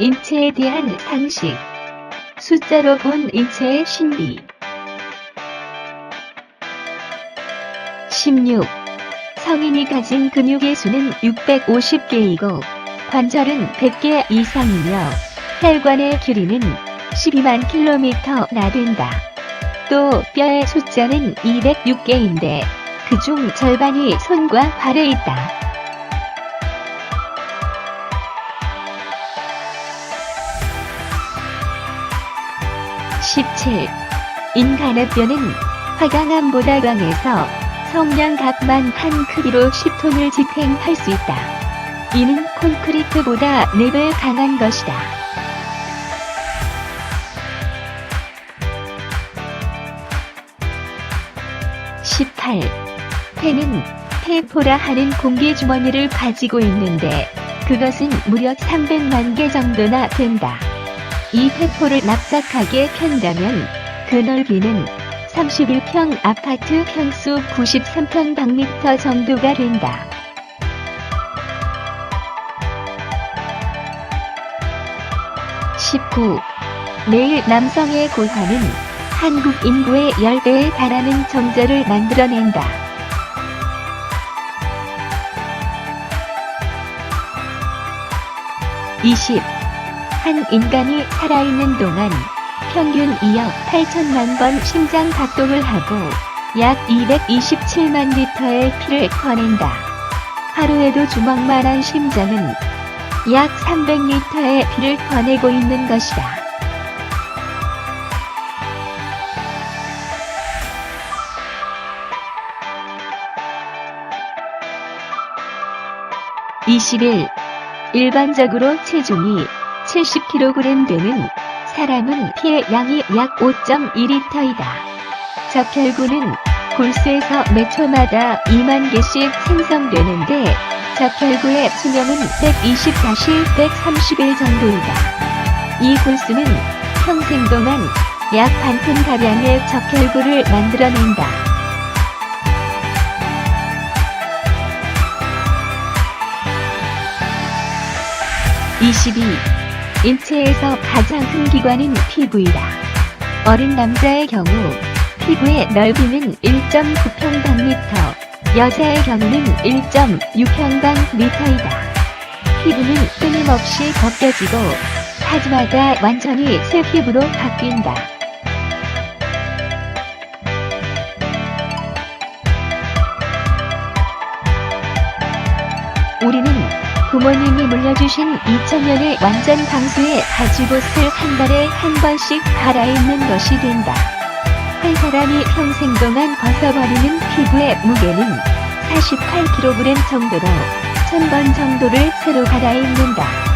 인체에 대한 상식. 숫자로 본 인체의 신비. 16. 성인이 가진 근육의 수는 650개이고 관절은 100개 이상이며 혈관의 길이는 12만 킬로미터나 된다. 또 뼈의 숫자는 206개인데 그중 절반이 손과 발에 있다. 17. 인간의 뼈는 화강암보다 강해서 성냥갑만 한 크기로 10톤을 지탱할 수 있다. 이는 콘크리트보다 4배 강한 것이다. 18. 폐는 폐포라 하는 공기 주머니를 가지고 있는데 그것은 무려 300만 개 정도나 된다. 이 폐포를 납작하게 편다면 그 넓이는 31평 아파트 평수 93평방미터 정도가 된다. 19. 매일 남성의 고환은 한국 인구의 10배에 달하는 정자를 만들어낸다. 20. 한 인간이 살아있는 동안 평균 2억 8천만 번 심장 박동을 하고 약 227만 리터의 피를 퍼낸다. 하루에도 주먹만한 심장은 약 300리터의 피를 퍼내고 있는 것이다. 21. 일반적으로 체중이 70kg 되는 사람은 피의 양이 약 5.2리터이다. 적혈구는 골수에서 매 초마다 2만 개씩 생성되는데 적혈구의 수명은 124실 130일 정도이다. 이 골수는 평생 동안 약 반톤 가량의 적혈구를 만들어낸다. 22. 인체에서 가장 큰 기관은 피부이다. 어린 남자의 경우 피부의 넓이는 1.9평방미터, 여자의 경우는 1.6평방미터이다. 피부는 끊임없이 벗겨지고 사주마다 완전히 새 피부로 바뀐다. 부모님이 물려주신 2000년의 완전 방수의 가죽옷을 한 달에 한 번씩 갈아입는 것이 된다. 한 사람이 평생 동안 벗어버리는 피부의 무게는 48kg 정도로 1000번 정도를 새로 갈아입는다.